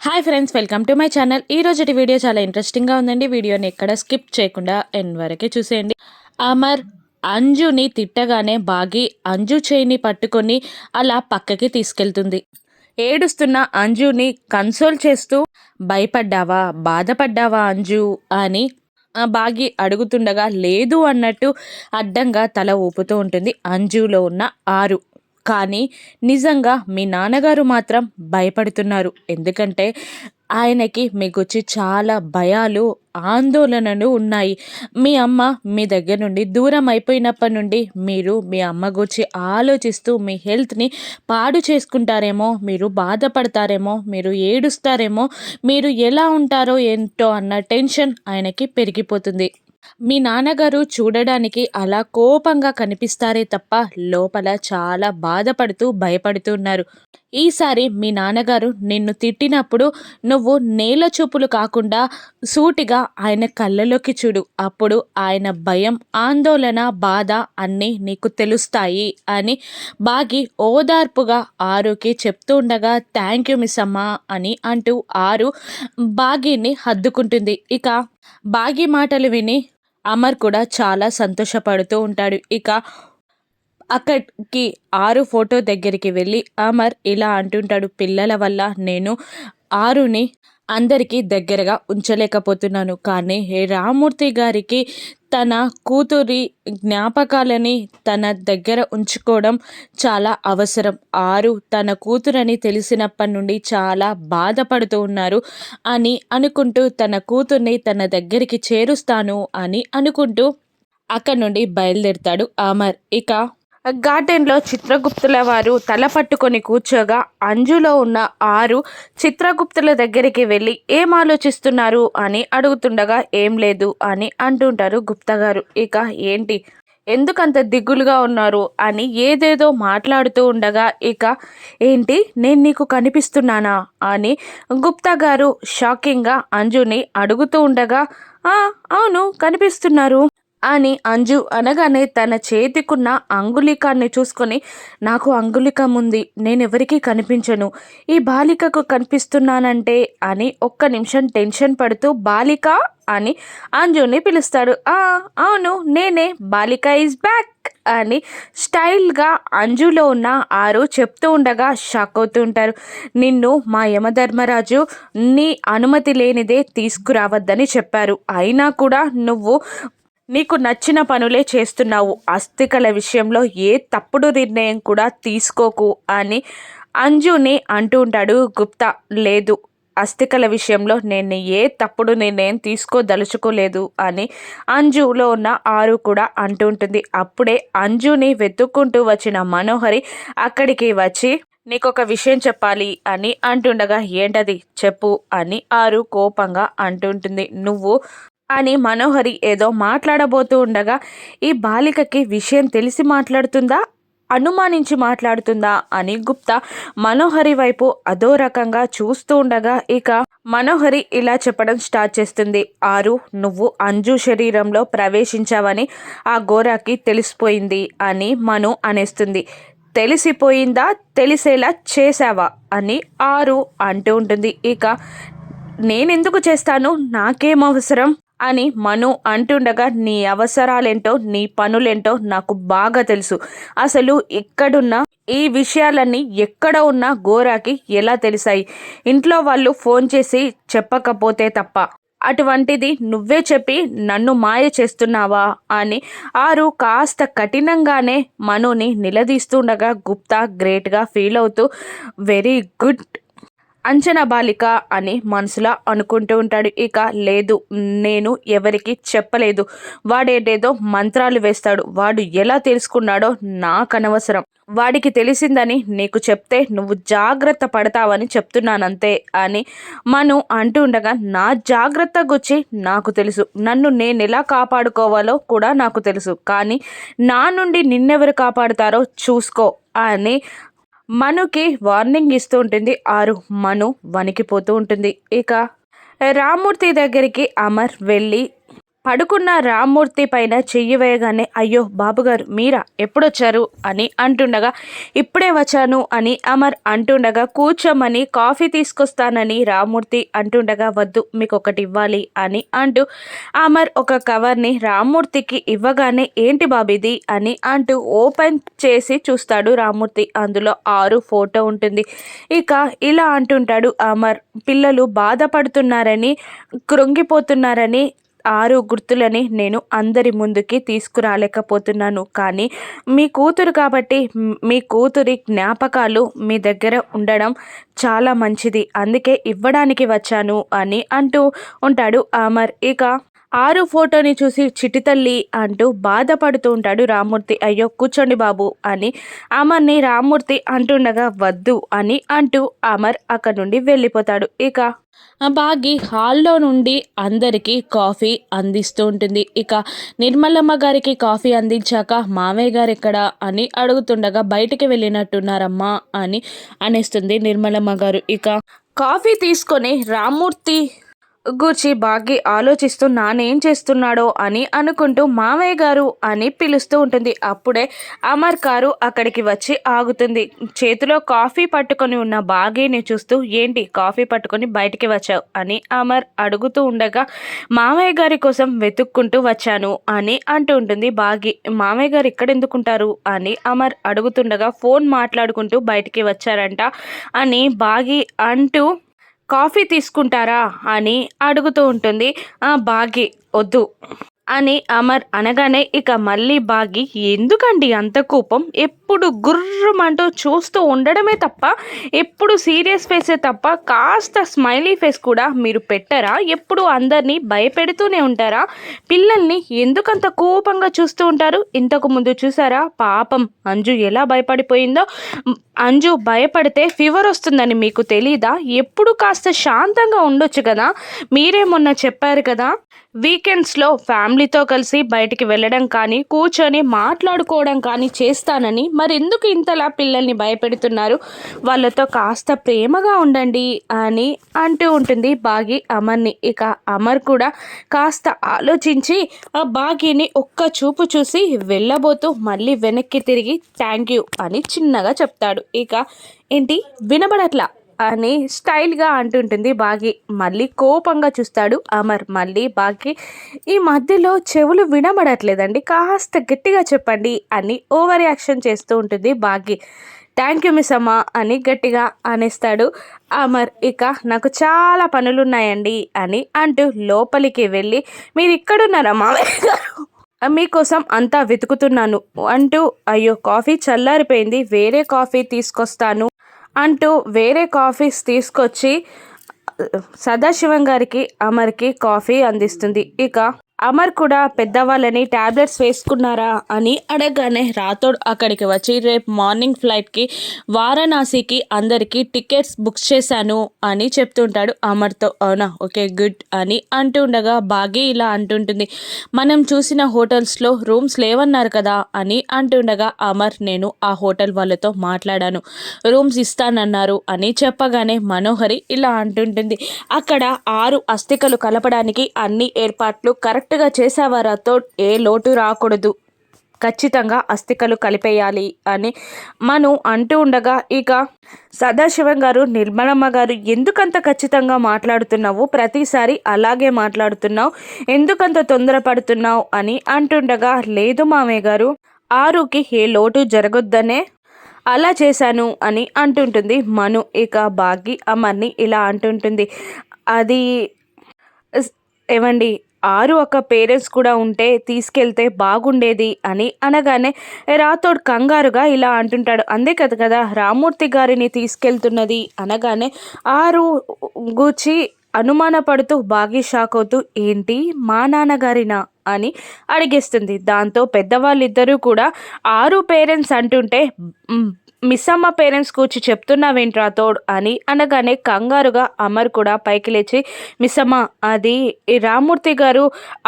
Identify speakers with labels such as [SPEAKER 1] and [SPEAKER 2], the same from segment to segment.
[SPEAKER 1] Hi friends welcome to my channel ఈ రోజుటి video చాలా ఇంట్రెస్టింగ్గా ఉందండి. వీడియోని ఎక్కడ స్కిప్ చేయకుండా ఎండ్ వరకే చూసేయండి. అమర్ అంజుని తిట్టగానే బాగి అంజు చేయిని పట్టుకొని అలా పక్కకి తీసుకెళ్తుంది. ఏడుస్తున్న అంజుని కన్సోల్ చేస్తూ భయపడ్డావా? బాధపడ్డావా అంజు? అని ఆ బాగి అడుగుతుండగా లేదు అన్నట్టు అడ్డంగా తల ఊపుతూ ఉంటుంది. అంజులో ఉన్న ఆరు కానీ నిజంగా మీ నాన్నగారు మాత్రం భయపడుతున్నారు. ఎందుకంటే ఆయనకి మీకొచ్చి చాలా భయాలు ఆందోళనలు ఉన్నాయి. మీ అమ్మ మీ దగ్గర నుండి దూరం అయిపోయినప్పటి నుండి మీరు మీ అమ్మ గురించి ఆలోచిస్తూ మీ హెల్త్ని పాడు చేసుకుంటారేమో మీరు బాధపడతారేమో మీరు ఏడుస్తారేమో మీరు ఎలా ఉంటారో ఏంటో అన్న టెన్షన్ ఆయనకి పెరిగిపోతుంది. మీ నాన్నగారు చూడడానికి అలా కోపంగా కనిపిస్తారే తప్ప లోపల చాలా బాధపడుతూ భయపడుతున్నారు ఈసారి మీ నాన్నగారు నిన్ను తిట్టినప్పుడు నువ్వు నేల చూపులు కాకుండా సూటిగా ఆయన కళ్ళలోకి చూడు. అప్పుడు ఆయన భయం ఆందోళన బాధ అన్నీ నీకు తెలుస్తాయి అని బాగి ఓదార్పుగా ఆరుకి చెప్తూ ఉండగా థ్యాంక్ యూ మిస్ అమ్మా అని అంటూ ఆరు బాగీని హద్దుకుంటుంది. ఇక బాగి మాటలు విని అమర్ కూడా చాలా సంతోషపడుతూ ఉంటాడు. ఇక అక్కడికి ఆరు ఫోటో దగ్గరికి వెళ్ళి అమర్ ఇలా అంటుంటాడు పిల్లల వల్ల నేను ఆరుని అందరికీ దగ్గరగా ఉంచలేకపోతున్నాను. కానీ హే రామూర్తి గారికి తన కూతురి జ్ఞాపకాలని తన దగ్గర ఉంచుకోవడం చాలా అవసరం. ఆరు తన కూతురని తెలిసినప్పటి నుండి చాలా బాధపడుతూ ఉన్నారు అని అనుకుంటూ తన కూతుర్ని తన దగ్గరికి చేరుస్తాను అని అనుకుంటూ అక్కడ నుండి బయలుదేరుతాడు అమర్. ఇక గార్డెన్లో చిత్రగుప్తుల వారు తల పట్టుకొని కూర్చోగా అంజులో ఉన్న ఆరు చిత్రగుప్తుల దగ్గరికి వెళ్ళి ఏం ఆలోచిస్తున్నారు అని అడుగుతుండగా ఏం లేదు అని అంటుంటారు గుప్తా గారు ఇక ఏంటి? ఎందుకంత దిగులుగా ఉన్నారు? అని ఏదేదో మాట్లాడుతూ ఉండగా ఇక ఏంటి? నేను నీకు కనిపిస్తున్నానా? అని గుప్తా గారు షాకింగ్గా అంజుని అడుగుతూ ఉండగా అవును కనిపిస్తున్నారు. అని అంజు అనగానే తన చేతికున్న అంగుళికాన్ని చూసుకొని నాకు అంగుళికం ఉంది నేనెవరికీ కనిపించను. ఈ బాలికకు కనిపిస్తున్నానంటే అని ఒక్క నిమిషం టెన్షన్ పడుతూ బాలిక అని అంజుని పిలుస్తాడు. అవును నేనే బాలిక ఈజ్ బ్యాక్ అని స్టైల్గా అంజులో ఉన్న ఆరు చెప్తూ ఉండగా షాక్ అవుతూ ఉంటారు. నిన్ను మా యమధర్మరాజు నీ అనుమతి లేనిదే తీసుకురావద్దని చెప్పారు. అయినా కూడా నువ్వు నీకు నచ్చిన పనులే చేస్తున్నావు. అస్థికల విషయంలో ఏ తప్పుడు నిర్ణయం కూడా తీసుకోకు అని అంజుని అంటూ ఉంటాడు గుప్తా. లేదు అస్థికల విషయంలో నేను ఏ తప్పుడు నిర్ణయం తీసుకోదలుచుకోలేదు అని అంజులో ఉన్న ఆరు కూడా అంటూ ఉంటుంది. అప్పుడే అంజుని వెతుక్కుంటూ వచ్చిన మనోహరి అక్కడికి వచ్చి నీకు ఒక విషయం చెప్పాలి అని అంటుండగా ఏంటది? చెప్పు అని ఆరు కోపంగా అంటుంటుంది నువ్వు అని మనోహరి ఏదో మాట్లాడబోతూ ఉండగా ఈ బాలికకి విషయం తెలిసి మాట్లాడుతుందా? అనుమానించి మాట్లాడుతుందా? అని గుప్తా మనోహరి వైపు అదో రకంగా చూస్తూ ఉండగా ఇక మనోహరి ఇలా చెప్పడం స్టార్ట్ చేస్తుంది. ఆరు నువ్వు అంజు శరీరంలో ప్రవేశించావని ఆ గోరాకి తెలిసిపోయింది అని మను అనేస్తుంది. తెలిసిపోయిందా? తెలిసేలా చేసావా అని ఆరు అంటూ ఉంటుంది. ఇక నేనెందుకు చేస్తాను? నాకేం అవసరం? అని మను అంటుండగా నీ అవసరాలేంటో నీ పనులేంటో నాకు బాగా తెలుసు. అసలు ఎక్కడున్నా ఈ విషయాలన్నీ ఎక్కడ ఉన్నా గోరాకి ఎలా తెలిసాయి? ఇంట్లో వాళ్ళు ఫోన్ చేసి చెప్పకపోతే తప్ప. అటువంటిది నువ్వే చెప్పి నన్ను మాయ చేస్తున్నావా? అని ఆరు కాస్త కఠినంగానే మనుని నిలదీస్తుండగా గుప్తా గ్రేట్గా ఫీల్ అవుతూ వెరీ గుడ్ అంచనా బాలిక అని మనసులో అనుకుంటూ ఉంటాడు. ఇక లేదు నేను ఎవరికి చెప్పలేదు. వాడేదేదో మంత్రాలు వేస్తాడు. వాడు ఎలా తెలుసుకున్నాడో నాకు అనవసరం వాడికి తెలిసిందని నీకు చెప్తే నువ్వు జాగ్రత్త పడతావని చెప్తున్నానంతే అని మను అంటూ ఉండగా నా జాగ్రత్త గుచ్చి నాకు తెలుసు. నన్ను నేను ఎలా కాపాడుకోవాలో కూడా నాకు తెలుసు. కానీ నా నుండి నిన్నెవరు కాపాడుతారో చూసుకో అని మనుకి వార్నింగ్ ఇస్తూ ఉంటుంది. ఆరు మను వణికిపోతూ ఉంటుంది. ఇక రామూర్తి దగ్గరికి అమర్ వెళ్ళి పడుకున్న రామ్మూర్తి పైన చెయ్యి వేయగానే అయ్యో బాబుగారు మీరా? ఎప్పుడొచ్చారు? అని అంటుండగా ఇప్పుడే వచ్చాను అని అమర్ అంటుండగా కూర్చోమని కాఫీ తీసుకొస్తానని రామ్మూర్తి అంటుండగా వద్దు మీకు ఒకటి ఇవ్వాలి అని అంటూ అమర్ ఒక కవర్ని రామ్మూర్తికి ఇవ్వగానే ఏంటి బాబిది? అని అంటూ ఓపెన్ చేసి చూస్తాడు రామ్మూర్తి. అందులో ఆరు ఫోటో ఉంటుంది. ఇక ఇలా అంటుంటాడు అమర్. పిల్లలు బాధపడుతున్నారని కృంగిపోతున్నారని ఆరు గుర్తులని నేను అందరి ముందుకి తీసుకురాలేకపోతున్నాను. కానీ మీ కూతురు కాబట్టి మీ కూతురి జ్ఞాపకాలు మీ దగ్గర ఉండడం చాలా మంచిది. అందుకే ఇవ్వడానికి వచ్చాను అని అంటూ ఉంటాడు అమర్. ఇక ఆరు ఫోటోని చూసి చిటితల్లి అంటూ బాధపడుతూ ఉంటాడు రామ్మూర్తి. అయ్యో కూర్చోండి బాబు అని అమర్ని రామ్మూర్తి అంటుండగా వద్దు అని అంటూ అమర్ అక్కడ నుండి వెళ్ళిపోతాడు. ఇక బాగి హాల్లో నుండి అందరికీ కాఫీ అందిస్తూ ఉంటుంది. ఇక నిర్మలమ్మ గారికి కాఫీ అందించాక మావయ్య గారు ఎక్కడ అని అడుగుతుండగా బయటికి వెళ్ళినట్టున్నారమ్మా అని అనేస్తుంది నిర్మలమ్మ గారు. ఇక కాఫీ తీసుకొని రామ్మూర్తి గూర్చి బాగి ఆలోచిస్తూ నానేం చేస్తున్నాడో అని అనుకుంటూ మామయ్య గారు అని పిలుస్తూ ఉంటుంది. అప్పుడే అమర్ కారు అక్కడికి వచ్చి ఆగుతుంది. చేతిలో కాఫీ పట్టుకొని ఉన్న బాగీని చూస్తూ ఏంటి కాఫీ పట్టుకొని బయటికి వచ్చావు? అని అమర్ అడుగుతూ ఉండగా మామయ్య గారి కోసం వెతుక్కుంటూ వచ్చాను అని అంటూ ఉంటుంది బాగి. మామయ్య గారు ఇక్కడ ఎందుకుంటారు అని అమర్ అడుగుతుండగా ఫోన్ మాట్లాడుకుంటూ బయటికి వచ్చారంట అని బాగి అంటూ కాఫీ తీసుకుంటారా అని అడుగుతూ ఉంటుంది. బాగి వద్దు. అని అమర్ అనగానే ఇక మళ్ళీ బాగి ఎందుకండి అంత కోపం? ఎప్పుడు గుర్రమంటూ చూస్తూ ఉండడమే తప్ప ఎప్పుడు సీరియస్ ఫేసే తప్ప కాస్త స్మైలీ ఫేస్ కూడా మీరు పెట్టరా? ఎప్పుడు అందరినీ భయపెడుతూనే ఉంటారా? పిల్లల్ని ఎందుకంత కోపంగా చూస్తూ ఉంటారు? ఇంతకు ముందు చూసారా? పాపం అంజు ఎలా భయపడిపోయిందో? అంజు భయపడితే ఫీవర్ వస్తుందని మీకు తెలీదా? ఎప్పుడు కాస్త శాంతంగా ఉండొచ్చు కదా? మీరే మొన్న చెప్పారు కదా? వీకెండ్స్లో ఫ్యామిలీతో కలిసి బయటికి వెళ్ళడం కానీ కూర్చొని మాట్లాడుకోవడం కానీ చేస్తానని మరెందుకు ఇంతలా పిల్లల్ని భయపెడుతున్నారు? వాళ్ళతో కాస్త ప్రేమగా ఉండండి అని అంటూ ఉంటుంది బాగి అమర్ని. ఇక అమర్ కూడా కాస్త ఆలోచించి ఆ బాగిని ఒక్క చూపు చూసి వెళ్ళబోతూ మళ్ళీ వెనక్కి తిరిగి థ్యాంక్ యూ అని చిన్నగా చెప్తాడు. ఇక ఏంటి? వినబడట్లా? అని స్టైల్గా అంటుంటుంది బాగి. మళ్ళీ కోపంగా చూస్తాడు అమర్. మళ్ళీ బాగి ఈ మధ్యలో చెవులు వినబడట్లేదండి కాస్త గట్టిగా చెప్పండి అని ఓవర్ యాక్షన్ చేస్తూ ఉంటుంది బాగి. థ్యాంక్ యూ మిస్ అమ్మ అని గట్టిగా అనేస్తాడు అమర్. ఇక నాకు చాలా పనులున్నాయండి అని అంటూ లోపలికి వెళ్ళి మీరు ఇక్కడున్నారా మామయ్య గారు? మీకోసం అంతా వెతుకుతున్నాను అంటూ అయ్యో కాఫీ చల్లారిపోయింది వేరే కాఫీ తీసుకొస్తాను అంటూ వేరే కాఫీస్ తీసుకొచ్చి సదాశివం గారికి అమర్కి కాఫీ అందిస్తుంది. ఇక అమర్ కూడా పెద్దవాళ్ళని ట్యాబ్లెట్స్ వేసుకున్నారా అని అడగగానే రాథోడ్ అక్కడికి వచ్చి రేపు మార్నింగ్ ఫ్లైట్కి వారణాసికి అందరికీ టికెట్స్ బుక్ చేశాను అని చెప్తుంటాడు అమర్తో. అవునా? ఓకే గుడ్ అని అంటుండగా బాగి ఇలా అంటుంటుంది. మనం చూసిన హోటల్స్లో రూమ్స్ లేవన్నారు కదా అని అంటుండగా అమర్ నేను ఆ హోటల్ వాళ్ళతో మాట్లాడాను. రూమ్స్ ఇస్తానన్నారు అని చెప్పగానే మనోహరి ఇలా అంటుంటుంది. అక్కడ ఆరు అస్థికలు కలపడానికి అన్ని ఏర్పాట్లు కరెక్ట్ కరెక్ట్గా చేసావారాతో ఏ లోటు రాకూడదు. ఖచ్చితంగా అస్థికలు కలిపేయాలి అని మను అంటూ ఉండగా ఇక సదాశివం గారు నిర్మలమ్మ గారు ఎందుకంత ఖచ్చితంగా మాట్లాడుతున్నావు? ప్రతిసారి అలాగే మాట్లాడుతున్నావు. ఎందుకంత తొందరపడుతున్నావు అని అంటుండగా లేదు మామయ్య గారు ఆరుకి ఏ లోటు జరగొద్దనే అలా చేశాను అని అంటుంటుంది మను. ఇక బాగి అమర్ని ఇలా అంటుంటుంది. అది ఏమండి ఆరు ఒక పేరెంట్స్ కూడా ఉంటే తీసుకెళ్తే బాగుండేది అని అనగానే రాథోడ్ కంగారుగా ఇలా అంటుంటాడు. అందే కదా కదా? రామూర్తి గారిని తీసుకెళ్తున్నది. అనగానే ఆరు గూచి అనుమానపడుతూ బాగి షాక్ అవుతూ ఏంటి? మా నాన్నగారినా? అని అడిగేస్తుంది. దాంతో పెద్దవాళ్ళిద్దరూ కూడా ఆరు పేరెంట్స్ అంటుంటే మిస్ అమ్మ పేరెంట్స్ కూర్చి చెప్తున్నావేంట్రా తోడ్ అని అనగానే కంగారుగా అమర్ కూడా పైకి లేచి మిస్సమ్మ అది రామూర్తి గారు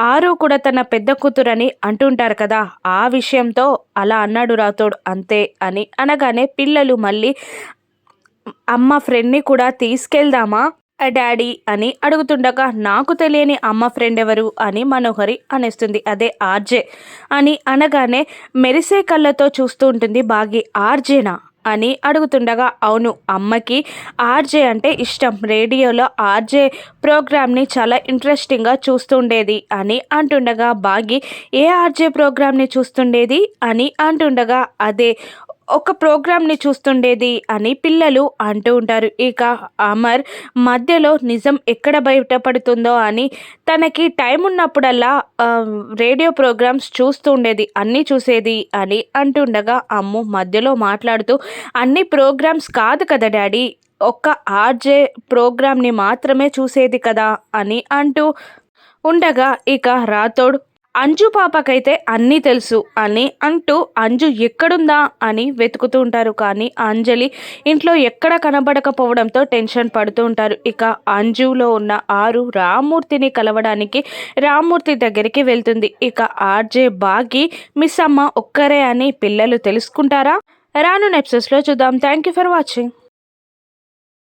[SPEAKER 1] ఆరు కూడా తన పెద్ద కూతురని అంటుంటారు కదా ఆ విషయంతో అలా అన్నాడు రాతోడు అంతే అని అనగానే పిల్లలు మళ్ళీ అమ్మ ఫ్రెండ్ని కూడా తీసుకెళ్దామా? డాడీ అని అడుగుతుండగా నాకు తెలియని అమ్మ ఫ్రెండ్ ఎవరు? అని మనోహరి అనేస్తుంది. అదే ఆర్జే అని అనగానే మెరిసే కళ్ళతో చూస్తూ ఉంటుంది. బాగి ఆర్జేనా? అని అడుగుతుండగా అవును అమ్మకి ఆర్జే అంటే ఇష్టం. రేడియోలో ఆర్జే ప్రోగ్రామ్ని చాలా ఇంట్రెస్టింగ్గా చూస్తుండేది అని అంటుండగా బాగి ఏ ఆర్జే ప్రోగ్రామ్ని చూస్తుండేది? అని అంటుండగా అదే ఒక ప్రోగ్రామ్ని చూస్తుండేది అని పిల్లలు అంటూ ఉంటారు. ఇక అమర్ మధ్యలో నిజం ఎక్కడ బయటపడుతుందో అని తనకి టైం ఉన్నప్పుడల్లా రేడియో ప్రోగ్రామ్స్ చూస్తూ ఉండేది అన్నీ చూసేది అని అంటుండగా అమ్ము మధ్యలో మాట్లాడుతూ అన్ని ప్రోగ్రామ్స్ కాదు కదా డాడీ ఒక్క ఆర్జే ప్రోగ్రామ్ని మాత్రమే చూసేది కదా అని అంటూ ఉండగా ఇక రాతోడు అంజు పాపకైతే అన్నీ తెలుసు అని అంటూ అంజు ఎక్కడుందా అని వెతుకుతూ ఉంటారు. కానీ అంజలి ఇంట్లో ఎక్కడ కనబడకపోవడంతో టెన్షన్ పడుతూ ఉంటారు. ఇక అంజులో ఉన్న ఆరు రామ్మూర్తిని కలవడానికి రామ్మూర్తి దగ్గరికి వెళ్తుంది. ఇక ఆర్జే బాగి మిస్ అమ్మ ఒక్కరే అని పిల్లలు తెలుసుకుంటారా? రాను నెప్సెస్లో చూద్దాం. Thank you for watching.